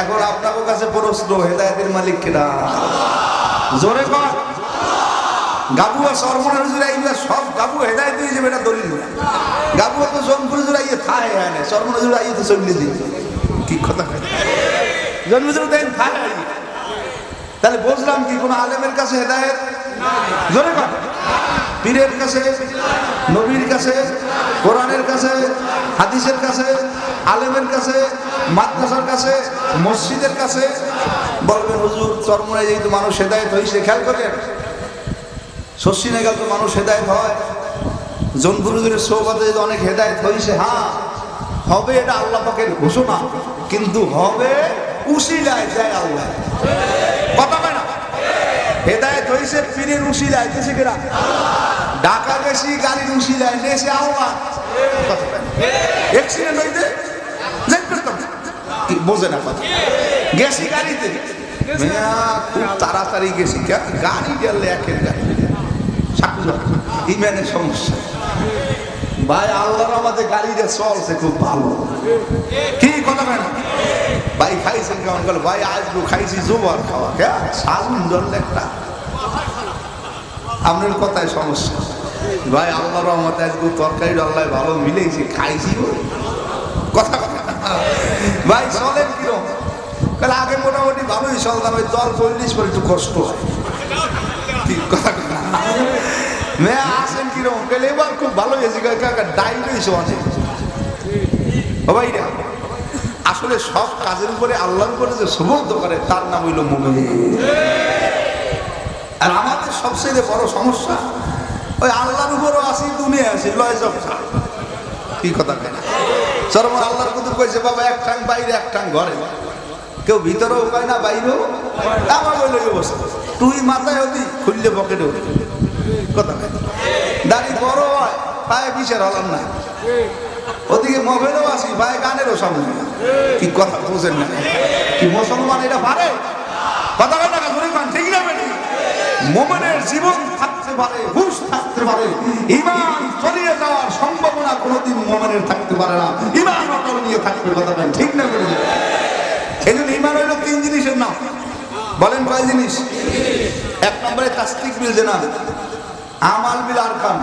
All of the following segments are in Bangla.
এখন আপনার কাছে প্রশ্ন, হেদায়তের মালিক কেনা? জোরে কর গাবুয়া সরমনের হুজুরা এইগুলা সব গাবু হেদায়ত দিয়ে যাবে এটা দলিল। গাবুয়া তো জনপুর হুজুরা ইয়ে থায় এখানে সরমন হুজুরা ইয়ে তো চলে দিয়ে কি কথা জন্ম হুজুর দেন। তাহলে বুঝলাম কি কোন আলেমের কাছে হেদায়ত? জোরে কর পীরের কাছে, নবীর কাছে, কোরআনের কাছে, হাদিসের কাছে, আলেমের কাছে, মাদ্রাসার কাছে, মসজিদের কাছে। বলবেন হুজুর চরমনায় যেহেতু মানুষ হেদায়ত হয়েছে খেয়াল করেন? শশিনে গেল তো মানুষ হেদায়ত হয়। জনপুরুজের সৌবাদে যদি অনেক হেদায়ত হয়েছে হ্যাঁ হবে এটা আল্লাহ পাকের ঘোষণা, কিন্তু হবে উশিলায় যায় আল্লাহ। কথা না? হেদায়ত হয়েছে পীরের উশিলায় দেশে কেরা? ঢাকা গেছি গাড়ির উশিলায় নেছে আল্লাহ অ্যাক্সিডেন্ট হইতে? যাইতে পারতাম বোঝে না কথা। গেছি গাড়িতে। খুব তাড়াতাড়ি গেছি। গাড়ি গেলে একের গাড়ি। ইমানের সমস্যা। ভাই, আল্লাহর আমাদের গাড়িটা চলছে খুব ভালো। কি কথা কেন ভাই, খাইছেন কেমন? ভাই আজকে খাইছি জোবার খাওয়া। কে? সাজুন জল একটা। আপনার কথায় সমস্যা। ভাই আল্লাহর রহমতে আজকে তরকারি আল্লাহ ভালো মিলেছি খাইছি কথা ভাই চলেন কিরম? তাহলে আগে মোটামুটি ভালোই চলতাম ওই দল চল্লিশ পরে একটু কষ্ট হয়। মেয়ে আসেন কিরম? এবার খুব ভালো হয়েছে কাকা হয়েছে অনেক। ভাই রে, আসলে সব কাজের উপরে আল্লাহর উপরে যে সমর্থ করে তার নাম হইল মুমিন। আর আমাদের সবচেয়ে বড় সমস্যা, ওই আল্লাহর উপরও আসি দুনিয়া আসি, লয় জব কি কথা কেনা চরম আল্লাহর কুতুব কইছে, বাবা, এক ঠাং বাইরে, এক ঠাং ঘরে। কেউ ভিতরেও পায় না, বাইরেও? আমার বইল অবস্থা। তুই মাথায় হতি, খুললে পকেটে হতি কথা কেনা দাড়ি বড় হয়, পায়ে পিছের হলাম না। ওদিকে মোবাইলও আসি ভাই গানেরও সামনে কি কথা বুঝেন না? কি মুসলমান এটা পারে? কথা কয় না ধরে পান ঠিক না বেটি মোমেনের জীবন থাকতে পারে, হুশ থাকতে পারে, ইমান চলিয়ে যাওয়ার সম্ভাবনা কোনোদিন মোমেনের থাকতে পারে না। ইমান অটল নিয়ে থাকতে কথা বলেন, ঠিক না বেটি এই জন্য ইমান হইল তিন জিনিসের নাম। বলেন কয় জিনিস? এক নম্বরে তাস্তিক বিল জেনা আমাল বিল আরকান,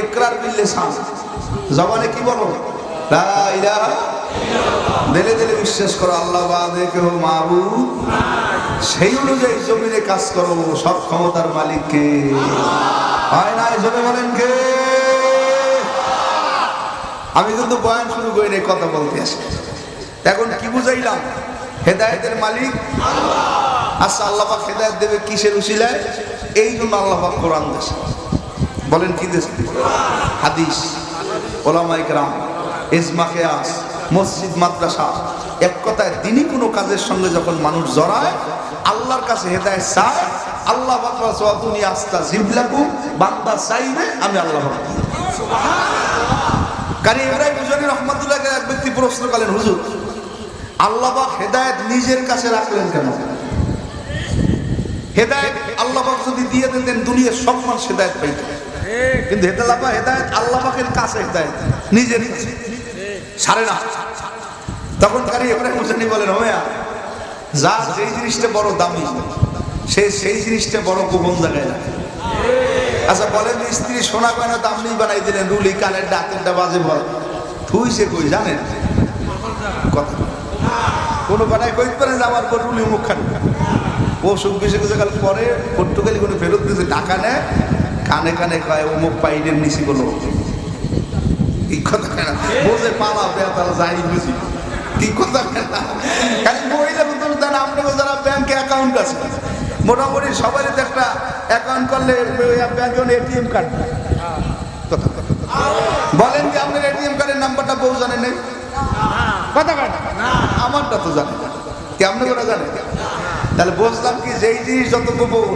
একরার বিল লিসান জবানে কি বলো? দিলে দিলে বিশ্বাস করো, আল্লাহ বাদে কেউ মাহবুব সেই অনুযায়ী জমিনে কাজ করো, সব ক্ষমতার মালিককে। হয় না জমে বলেন কে? আমি কিন্তু বয়ান শুরু করি নাই, কথা বলতে আসি। এখন কি বুঝাইলাম? হেদায়েতের মালিক আচ্ছা আল্লাহ পাক হেদায়েত দেবে কিসের উসিলায়? এই জন্য আল্লাহ পাক কোরআন দেশে। বলেন কি দেশ? হাদিস। ওলামাই ইজমা কেয়াস মসজিদ, মাদ্রাসা। এক কথায় দিনই কোনো কাজের সঙ্গে যখন মানুষ জড়ায়, আল্লাহর কাছে হেদায় চায়, আল্লাহ তুমি আস্তা জিবলাকু বান্দা চাইবে আমি আল্লাহ এক ব্যক্তি নিজের কাছে রাখলেন কেন? যদি কিন্তু হেদালাপা হেদায়েত আল্লাহ পাকের কাছে হেদায়েত, নিজের কাছে সারে না। তখন কারি ইব্রাহিম হুসেনি বলেন হোমেয়া যা যেই জিনিসটা বড় দামি, সে সেই জিনিসটা বড় গোপন জায়গায় রাখে। আচ্ছা বলেন, স্ত্রী সোনা গয়না দাম নেই বানাই দিলেন রুলি, কানের ডাকেরটা বাজে বল। সে কই, জানেন? কথা কোনো বানায় কই পারেন যে আমার পর রুলি মুখ খান ও সুখ বেশি কিছু কাল পরে পর্তুগালি কোনো ফেরত দিয়েছে। টাকা নেয়, কানে কানে কয় ও অমুক পাইডের নিচি বলো কি কথা কেনা বোঝে পালা তারা যাই বুঝি কি কথা কেনা খালি মহিলা কিন্তু দেন আপনাকে যারা ব্যাংকে অ্যাকাউন্ট আছে। মোটামুটি সবাই তো একটা অ্যাকাউন্ট করলে ব্যাংকে এটিএম কার্ড কথা। বলেন যে আপনার এটিএম কার্ডের নাম্বারটা বউ জানেন নেই? কথা কথা আমারটা তো জানে। না। কি আপনি ওরা জানেন? তাহলে বুঝলাম কি, যেই জিনিস যত গোপন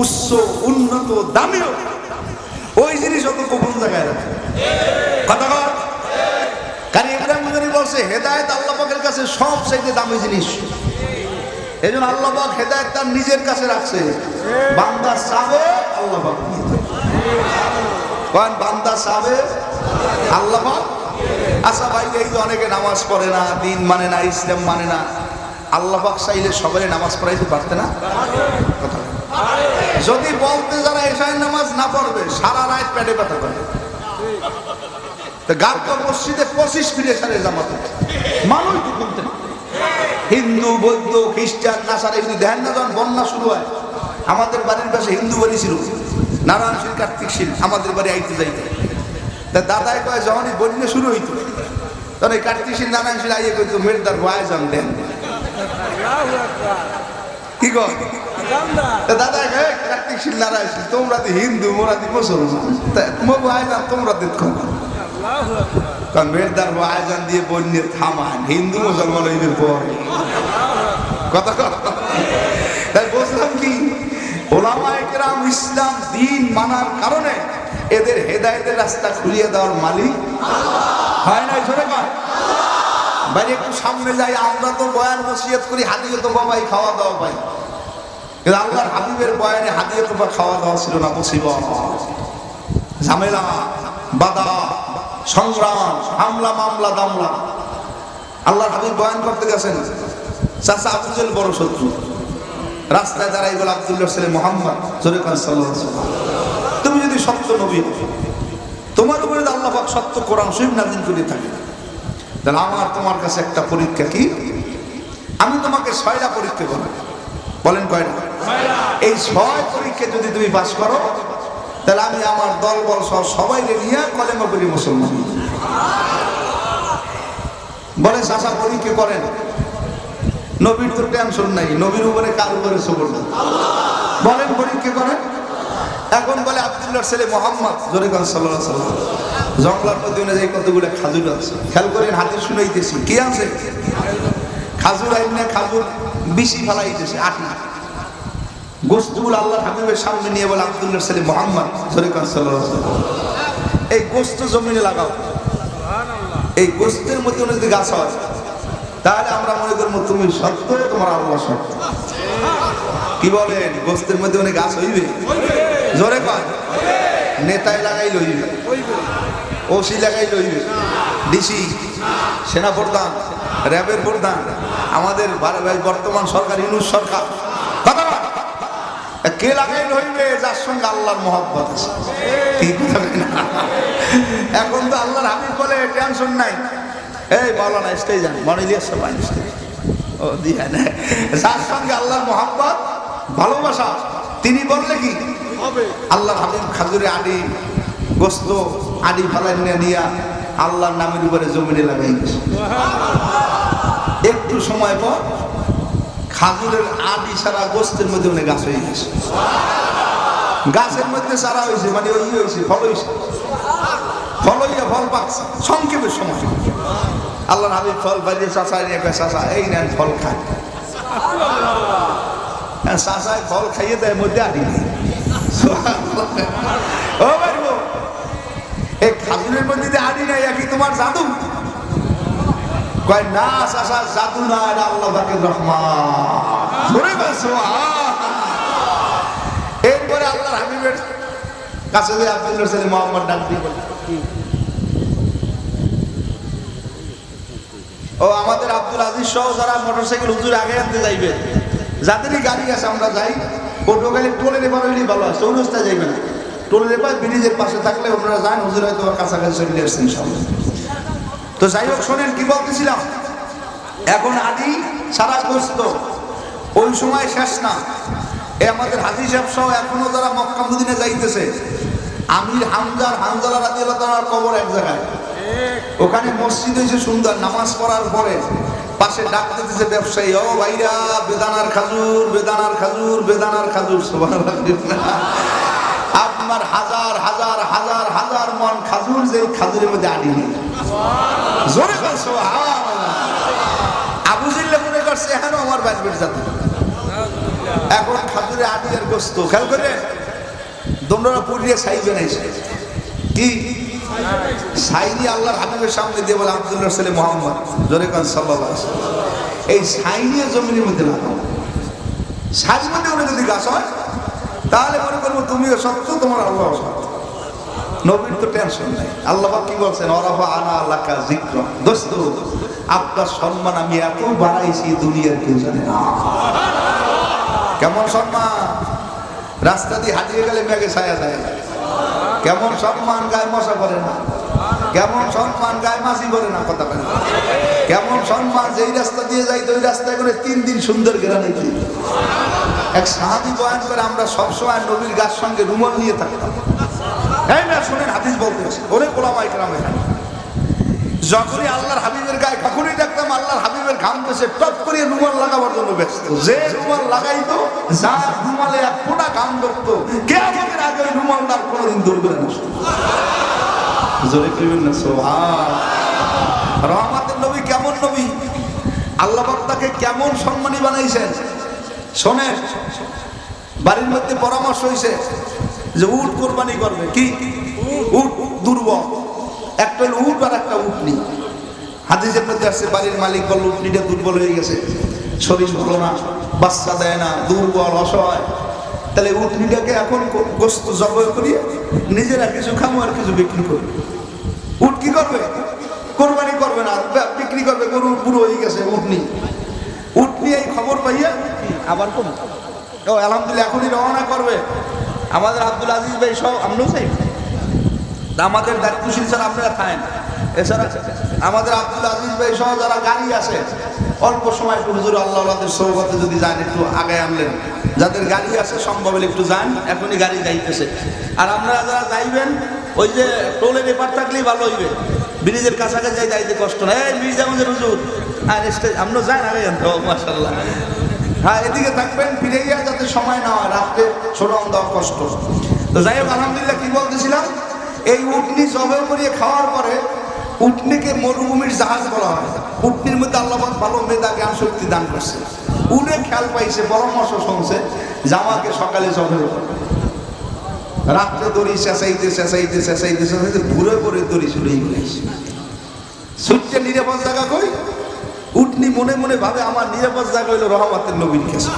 উচ্চ, উন্নত দামিও ওই জিনিস অত গোপন জায়গায় রাখে কথা কর কারণ ইব্রাহিম মুজানি বলছে, হেদায়েত আল্লাহ কাছে সব চাইতে দামি জিনিস। এই জন্য আল্লাহ হেদায়েত তার নিজের কাছে রাখছে। বান্দা চাবে, আল্লাহ কারণ বান্দা চাবে, আল্লাহ পাক আচ্ছা ভাই, এই যে অনেকে নামাজ পড়ে না, দিন মানে না, ইসলাম মানে না, আল্লাহ পাক চাইলে সবাই নামাজ পড়াইতে পারতে না? কথা। যদি বলতে যারা এশায় নামাজ না পড়বে, সারা রাত পেটে ব্যথা করে। মসজিদে ফিরে হিন্দু, বৌদ্ধ, খ্রিস্টান যখন বন্যা শুরু হয়, আমাদের বাড়ির পাশে হিন্দু বাড়ি ছিল। নারায়ণ কার্তিক শীল, আমাদের বাড়ি আইতে যাইতে। তা দাদাই কয়, যখনই বন্যা শুরু হইতো, তখন এই কার্তিক শীল, নারায়ণ শীল আইয়ে কইতো মেরদার ভয় জান দেন? কি কয়? দাদা কার্তিক নারায়ণ তোমরা দি হিন্দু মোরা দি মুসলমান। তা তোমার দিত কারণ দিয়ে থামান হিন্দু মুসলমান পর। কথা তাই কি ইসলাম দিন মানার কারণে এদের হেদায়েতের রাস্তা খুলিয়ে দেওয়ার মালিক। হয় না কয়? বাইরে একটু সামনে যাই আমরা তো বয়ান নসিহত করি হাদিয়ে তো বাবাই খাওয়া দাওয়া পাই। কিন্তু আল্লাহর হাবিবের বয়ানে হাদিয়ে তো বা খাওয়া দাওয়া ছিল না, মুসিবত। ঝামেলা, বাধা, সংগ্রাম, হামলা, মামলা, দামলা। আল্লাহর হাবিব বয়ান করতে গেছেন, চাচা আবুজেল বড় শত্রু। রাস্তায় দাঁড়াই বলে আব্দুল্লাহ ছেলে মোহাম্মদ, জোরে খান সাল্লাল্লাহু আলাইহি ওয়াসাল্লাম। তুমি যদি সত্য নবী, তোমার উপরে আল্লাহ পাক সত্য কোরআন শরীফ নাজিল করে থাকে, তাহলে আমার তোমার কাছে একটা পরীক্ষা কি? আমি তোমাকে ছয়টা পরীক্ষা করব বলেন কয়টা? এই ছয় পরীক্ষা যদি তুমি পাস করো, তাহলে আমি আমার দল বল সহ সবাই নিয়ে কলেমা করি মুসলমান। বলে চাষা পরীক্ষা করেন? নবীর তো টেনশন নাই, নবীর উপরে কার উপরে সবর নাই। বলেন পরীক্ষা করেন? এখন বলে, আব্দুল্লাহর ছেলে মোহাম্মদ। জরিকান সাল্লাহ সাল্লাম জঙ্গলার মধ্যে যে কতগুলো খাজুর আছে। খেয়াল করেন, হাতে শুনাইতেছি। কি আছে? খাজুর আইন না খাজুর বেশি ফেলাইতেছে, আটি গোস্তগুলো আল্লাহ হাবিবের সামনে নিয়ে বলে আব্দুল্লাহর ছেলে মোহাম্মদ এই গোস্ত জমিনে লাগাও। এই গোস্তের মধ্যে যদি গাছ হয় তাহলে আমরা মনে করব, তুমি সত্য তোমার আল্লাহ সত্য? কি বলেন? গোস্তের মধ্যে অনেক গাছ হইবে? জোরে কয়। নেতায় লাগাই লইবে ওসি লাগাই লইবে ডিসি সেনা প্রধান র্যাবের প্রধান, আমাদের বর্তমান সরকার, ইউনুস সরকার। কে লাগাই লইবে যার সঙ্গে আল্লাহর মহব্বত আছে। ঠিক এখন তো আল্লাহর হাবিব বলে টেনশন নাই। এই বলো না স্টেজ যান মনে দিয়ে সবাই ও দিয়ে না যার সঙ্গে আল্লাহর মহাব্বত ভালোবাসা তিনি বললে কি? আল্লাহ হাবিব খাজুরে আডি গোস্ত আডি ফালাই নিয়ে নিয়া আল্লাহর নামের উপরে জমিনে লাগাই একটু সময় পর খাজুরের আডি সারা গোস্তের মধ্যে অনেক গাছ হয়ে গেছে। গাছের মধ্যে সারা হয়েছে মানে ওই হয়েছে ফল হয়েছে। ফল হইয়া ফল পাকছে সংক্ষেপের সময়। আল্লাহ হাবিব ফল বাজিয়ে চাষা নিয়ে চাচা এই নেন ফল খান। হ্যাঁ, চাচায় ফল খাইয়ে দেয় মধ্যে আটি নেই। ও এই খাজুরের মধ্যে আটি নাই একই তোমার জাদু? কয়, না জাদু না, এটা আল্লাহ পাকের রহমান এরপরে আল্লাহর হাবিবের কাছে যে আব্দুল্লাহ ছেলে মোহাম্মদ ও, আমাদের আব্দুল আজিজ সহ যারা মোটরসাইকেল হুজুর আগে আনতে যাইবে, যাদেরই গাড়ি আছে, আমরা যাই। পটুয়াখালী টোলের এবার হইলেই ভালো আছে চৌরাস্তায় যাইবে না। টোলের এবার ব্রিজের পাশে থাকলে আপনারা যান, হুজুর হয়তো কাছাকাছি চলে আসছেন সামনে তো যাই হোক, শোনেন, কি বলতেছিলাম? এখন আদি সারা গ্রস্ত ওই সময় শেষ না। এ আমাদের হাজি সাহেব সহ এখনও যারা মক্কা মদিনে যাইতেছে, আমির হামজার হামজালা রাজি আল্লাহ কবর এক জায়গায়। ওখানে মসজিদ হয়েছে সুন্দর নামাজ পড়ার পরে পাশে ডাক দিতেছে ব্যবসায়ী, ও ভাইরা, বেদানার খাজুর বেদানার খাজুর বেদানার খাজুর। সুবহানাল্লাহ। হাজার হাজার মন খাজুর যে খাজুরের মধ্যে আনি নেই জোরে কর আবু জিল্লে মনে করছে এখনও আমার বাড়ির জাতি। এখন খাজুরে আদি আর গোস্ত, খেয়াল করে? তোমরা পুরিয়ে সাইবে নাই কি? সাইনি আল্লাহর হাবিবের সামনে দিয়ে বলে আব্দুল্লাহ ছেলে মোহাম্মদ। জোরে খান সাল্লাহ এই সাইনিয়া জমিনের মধ্যে লাগাও সাইজ মধ্যে ওরা যদি গাছ হয়। তাহলে মনে করব তুমিও সত্য, তোমার আল্লাহ সত্য। নবীর তো টেনশন নাই। আল্লাহ কি বলছেন? অরাফা আনা আল্লাকা জিক্র দোস্ত, আপনার সম্মান আমি এত বাড়াইছি দুনিয়ার কেউ জানে না। কেমন সম্মান? রাস্তা দিয়ে হাঁটিয়ে গেলে মেঘে ছায়া যায়। কেমন সম্মান গায়ে মশা করে না। কেমন সম্মান গায়ে মাসি করে না, কথা বলে। কেমন সম্মান যেই রাস্তা দিয়ে যাই ওই রাস্তায় করে তিন দিন সুন্দর গেরানি এক সাহাবি বয়ান করে, আমরা সবসময় নবীর গাছ সঙ্গে রুমাল নিয়ে থাকতাম। হ্যাঁ না, শুনেন, হাদিস বলতে আছে। ওরে কোলামাই কেরাম এখানে। যখনই আল্লাহর হাবিবের গায়ে কখনই দেখতাম আল্লাহর হাবিবের ঘাম দেশে টপ করে রুমাল লাগাবার জন্য ব্যস্ত। যে রুমাল লাগাইতো, যার রুমালে এক ফোঁটা ঘাম ধরতো কে আমাদের আগে ওই রুমালদার কোনোদিন দৌড়বে না নবী কেমন নবী? তাকে কেমন সম্মানী বানাইছেন? শোনেন, বাড়ির মধ্যে পরামর্শ হয়েছে যে উট কোরবানি করবে কি? উট দুর্বল। একটা হলো উট আর একটা উটনি। হাদিসের মধ্যে আসছে বাড়ির মালিক বলল উটনিটা দুর্বল হয়ে গেছে। শরীর ভালো না বাচ্চা দেয় না দুর্বল অসহায়। তাহলে উটনিটাকে এখন গোস্ত জবাই করিয়ে নিজেরা কিছু খামো আর কিছু বিক্রি করবে উট কি করবে? কোরবানি করবে না বিক্রি করবে গরু বুড়ো হয়ে গেছে উটনি। উটনি এই খবর পাইয়া আবার কোন ও আলহামদুলিল্লাহ এখনই রওনা করবে। আমাদের আব্দুল আজিজ ভাই সব আমরাও চাই আমাদের দায়িত্বশীল স্যার আপনারা থাকেন এছাড়া আমাদের আব্দুল আজিজ ভাই সহ যারা গাড়ি আছে, অল্প সময় একটু হুজুর আল্লাহ সৌগতে যদি যান, একটু আগে আনলেন। যাদের গাড়ি আছে, সম্ভব হলে একটু যান, এখনই গাড়ি যাইতেছে। আর আপনারা যারা যাইবেন, ওই যে টোলের এপার থাকলেই ভালো হইবে। ব্রিজের কাছাকাছি যাই যাইতে কষ্ট না। এই ব্রিজ আমাদের হুজুর। আর আপনারা যান জানতো মাসাল্লাহ হ্যাঁ এদিকে থাকবেন ফিরে গিয়ে যাতে সময় না হয়, রাত্রে ছোট দেওয়া কষ্ট। তো যাই হোক, আলহামদুলিল্লাহ, কি বলতেছিলাম? এই উটনি জবে করিয়ে খাওয়ার পরে উটনিকে মরুভূমির জাহাজ বলা হয়। উটনির মধ্যে আল্লাহ ভালো মেধা, জ্ঞান, শক্তি দান করছে। উড়ে খেয়াল পাইছে, পরামর্শ শুনছে জামাকে সকালে জবে রাত্রে দড়ি চেঁচাইতে চেঁচাইতে চেঁচাইতে চেঁচাইতে ঘুরে করে দড়ি ছুড়েই গেছে সূর্যে নিরাপদ জায়গা কই? উটনি মনে মনে ভাবে আমার নিরাপদ জায়গা হইল রহমাতের নবীন কাছে।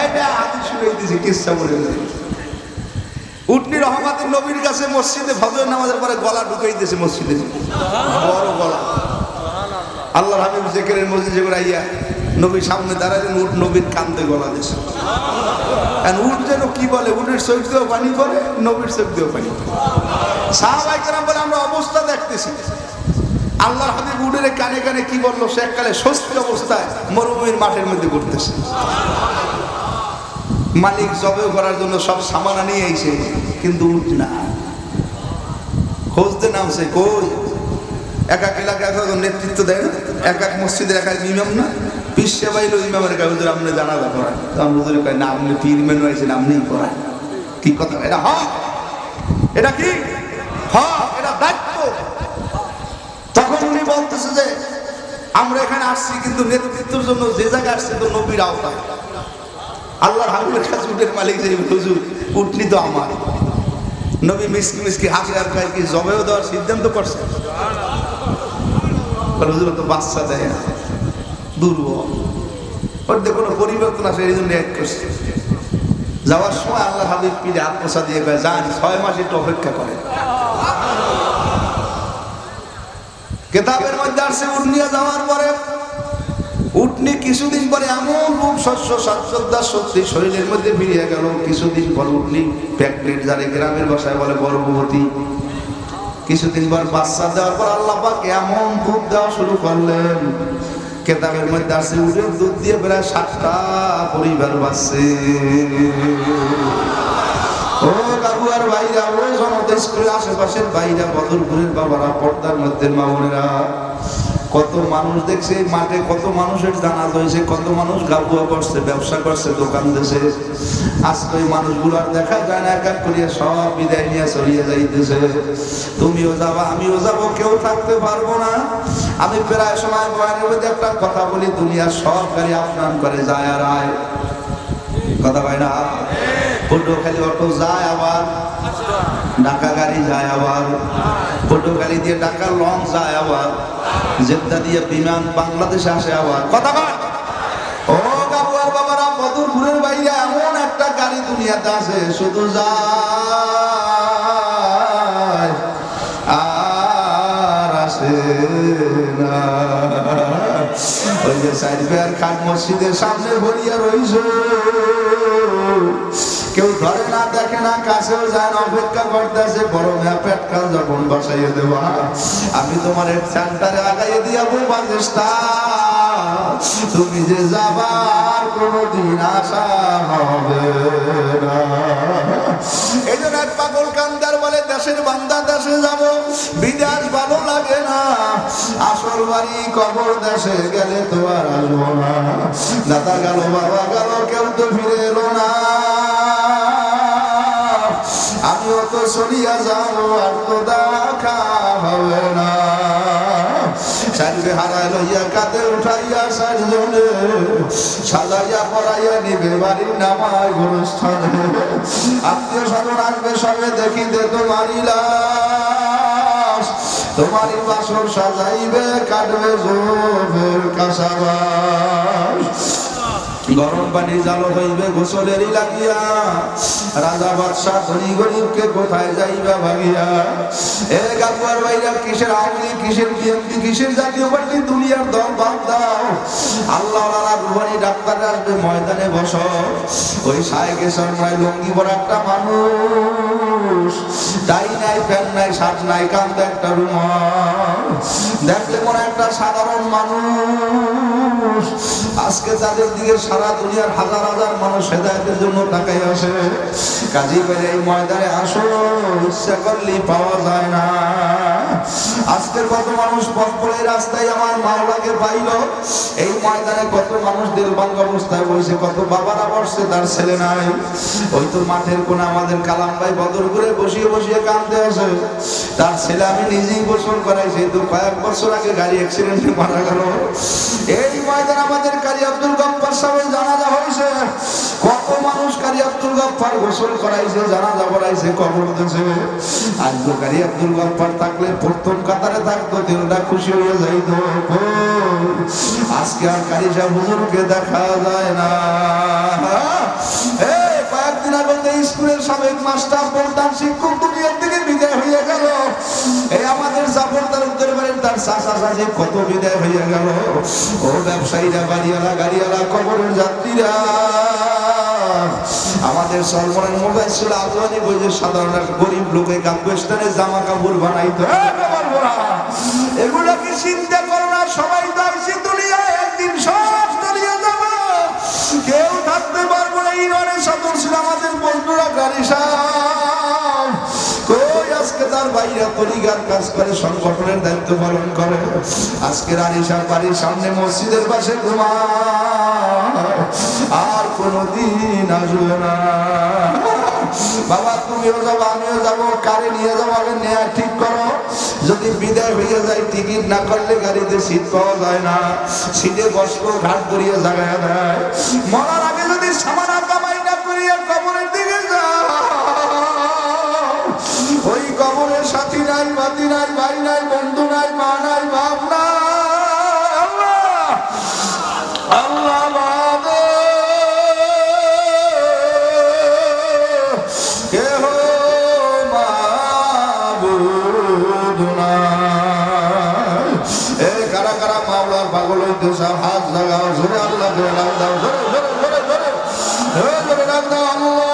এই না, হাতে শুনেই দিছি কিচ্ছা উটনি রহমাতের নবীর কাছে মসজিদে ফজর নামাজের পরে গলা ঢুকাই দিয়েছে মসজিদে। বড় গলা। আল্লাহ হাবিব জেকেরের মসজিদে করে আইয়া নবীর সামনে দাঁড়ালেন উট নবীর কান্দে গলা দিয়েছে। উট যেন কি বলে উটের চোখ দিয়েও পানি করে নবীর চোখ দিয়েও পানি করে। সাহাবাই কেরাম বলে আমরা অবস্থা দেখতেছি। আল্লাহর হাবিব উটের কানে কানে কি বলল? সে এককালে স্বস্তি অবস্থায় মরুভূমির মাঠের মধ্যে ঘুরতেছে। মালিক জবে করার জন্য সব সামানা নিয়ে আইছে, কিন্তু উঠ না। খোঁজতে নামছে, কই? এক এক এলাকা এক নেতৃত্ব দেয় না, এক এক মসজিদের এক এক ইমাম না। পিসে বাইলো ইমামের কাছে হুজুর আপনি জানাজা করায় তো আমি হুজুরে কয় না, আপনি পীর মেনু আইছেন, আপনিই করায় কি কথা? এটা হ এটা কি? হ এটা তখন উনি বলতেছে যে, আমরা এখানে আসছি কিন্তু নেতৃত্বের জন্য যে জায়গায় আসছে তো নবীর আওতায়। আল্লাহর হাবিবের কাছে উটের মালিক যে, হুজুর উঠনি তো আমার। নবী মিসকি মিসকি হাসি আর কয় কি জবেও দেওয়ার সিদ্ধান্ত করছে? হুজুর, তো বাচ্চা দেয় না, দুর্বল। ওর কোনো পরিবর্তন আসে, এই জন্য এক করছে। যাওয়ার সময় আল্লাহ হাবিব পিড়ে আত্মসা দিয়ে যান ছয় মাস একটু অপেক্ষা করে কেতাবের মধ্যে আসছে উঠনিয়া যাওয়ার পরে উঠনি কিছুদিন পরে এমন রূপ শস্য সাজসজ্জা সত্যি শরীরের মধ্যে ফিরিয়ে গেল। কিছুদিন পর উঠনি প্যাকটেট যারে গ্রামের ভাষায় বলে গর্ভবতী। কিছুদিন পর বাচ্চা দেওয়ার পর আল্লাহ এমন দুধ দেওয়া শুরু করলেন। কেতাবের মধ্যে আছে উঠে দুধ দিয়ে প্রায় সাতটা পরিবার বাঁচছে। ও কাকু আর ভাইরা ওই জনতা স্কুলের আশেপাশের ভাইরা বাবারা, পর্দার মধ্যে কত মানুষ দেখছে মাঠে, কত মানুষের কত মানুষ করছে, ব্যবসা করছে, দোকান মানুষগুলো আর দেখা যায় না, এক বিদায় নিয়ে যাইতেছে। তুমিও যাবা, আমিও যাব, কেউ থাকতে পারব না। আমি প্রায় সময় বয়ানের মধ্যে একটা কথা বলি, দুনিয়ার সব গাড়ি আপনার করে যায় আর আয়। কথা ভাই না? পটুয়াখালী অটো যায় আবার, ঢাকা গাড়ি যায় আবার, পটুয়াখালী দিয়ে ঢাকা লং যায় আবার, জেদ্দা দিয়ে বিমান বাংলাদেশে আসে আবার। কথা ও বাবুয়ার বাবারা মধুরপুরের বাইরে এমন একটা গাড়ি দুনিয়াতে আছে শুধু যায়, আর আসে না। ওই যে সাইড খাট মসজিদের সামনে ভরিয়া রইছে। কেউ ধরে না দেখে না, কাছেও যায় না, অপেক্ষা করতেছে, বড় মেয়া পেট কাল যখন বসাইয়ে দেবো আমি তোমার সেন্টারে আগাইয়ে দিয়া চেষ্টা তুমি যে যাবার কোনদিন আশা হবে না। এই জন্য পাগল কান্দার বলে, দেশের বান্দা দেশে যাব, বিদেশ ভালো লাগে না। আসল বাড়ি, কবর দেশে গেলে তো আর আসব না। দাদা গেল, বাবা গেল, কেউ তো ফিরে এলো না। আমিও তো সরিয়া যাব আর তো দেখা হবে না। সাইবে হারায় লইয়া কাঁধে উঠাইয়া সাতজনে সাজাইয়া পড়াইয়া নিবে বাড়ির নামায় গুরুস্থানে। আত্মীয় স্বজন আসবে সবে দেখিতে তোমারই লাশ। তোমারই বাসর সাজাইবে, কাটবে জোফের কাসাবাস। গরম পানি জালো হইবে, গোসলেরই লাগিয়া। রাজা বাদশাহ ধনী গরিবকে কোথায় যাইবা ভাগিয়া এ গাকুয়ার বাইরা কিসের আওয়ামী কিসের কিসের জাতীয় পার্টি, দুনিয়ার দম দাও আল্লাহ রুবানি ডাক্তার আসবে, ময়দানে বস। ওই সাহেকে সরমায় লঙ্গি পরা একটা মানুষ। টাই নাই প্যান নাই, শার্ট নাই কান্দে একটা রুমাল। দেখলে মনে একটা সাধারণ মানুষ। আজকে তাদের দিকে সারা দুনিয়ার হাজার হাজার মানুষ হেদায়তের জন্য তাকাই আসে। কাজী বেড়ে এই ময়দানে আসো ইচ্ছা করলেই পাওয়া যায় না। আজকে কত মানুষ পথ রাস্তায় আমার মাওলাকে পাইল, এই ময়দানে কত মানুষ দিলবাঙ্গ অবস্থায় বসে, কত বাবারা বসছে, তার ছেলে নাই। ওই তো মাঠের কোন আমাদের কালাম ভাই বদল করে বসিয়ে বসিয়ে কাঁদতে আসে। তার ছেলে আমি নিজেই গোসল করাইছি তো কয়েক বছর আগে গাড়ি অ্যাক্সিডেন্টে মারা গেল। এই ময়দান আমাদের কারি আব্দুল হয়েছে কত মানুষ থেকে বিদায় হয়ে গেল। এই আমাদের তার কত বিদায় হয়ে গেল। ও ব্যবসায়ীরা বাড়িওয়ালা গাড়িওয়ালা, কবরের যাত্রীরা। আমাদের সলমনের মোবাইল ছিল আদওয়ানি বইছে সাধারণ গরিব লোকের কাব্যস্থানে জামা কাপড় বানাইতো এগুলো কি চিন্তা করো না সবাই তো আইসি দুনিয়ায় একদিন সব দুনিয়া যাব। কেউ থাকতে পারব না ইরানের সদর ছিল আমাদের বন্ধুরা গাড়ি সাহেব আজকে তার বাইরা তরিকার কাজ করে সংগঠনের দায়িত্ব পালন করে। আজকে রানী সাহেব বাড়ির সামনে মসজিদের পাশে ঘুমায়। আর কোনোদিন আসবে না। বাবা, তুমিও যাব আমিও যাব, কারে নিয়ে যাব আগে নেয়া ঠিক করো। যদি বিদায় হয়ে যায়, টিকিট না করলে গাড়িতে সিট পাওয়া যায় না। সিটে বসবো ঘাট করিয়ে জায়গায় দেয়। মরার আগে যদি সামানা কামাই না করিয়া কবরের কবরের সাথী নাই, বাতি নাই, ভাই নাই, বন্ধু নাই, মা নাই, বাপ আল্লাহ আল্লাহ হাত লাগাও আল্লাহ ডাক দাও জোরে জোরে জোরে জোরে জোরে জোরে দাও আল্লাহ।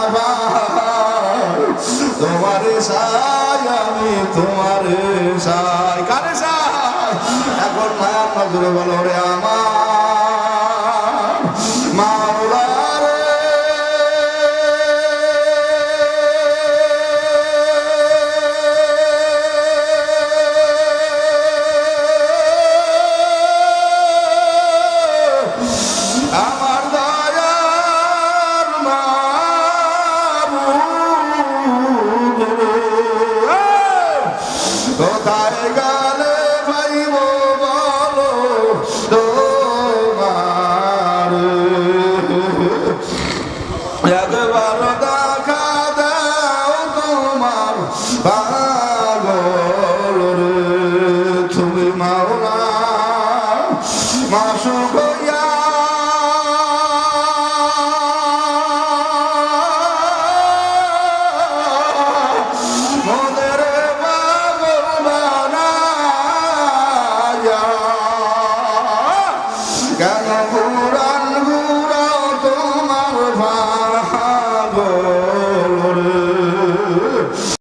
তোমারে সাই আমি তোমারে সাই কারে সাই এখন মায়ার নজরে বলো রে আমার। dos.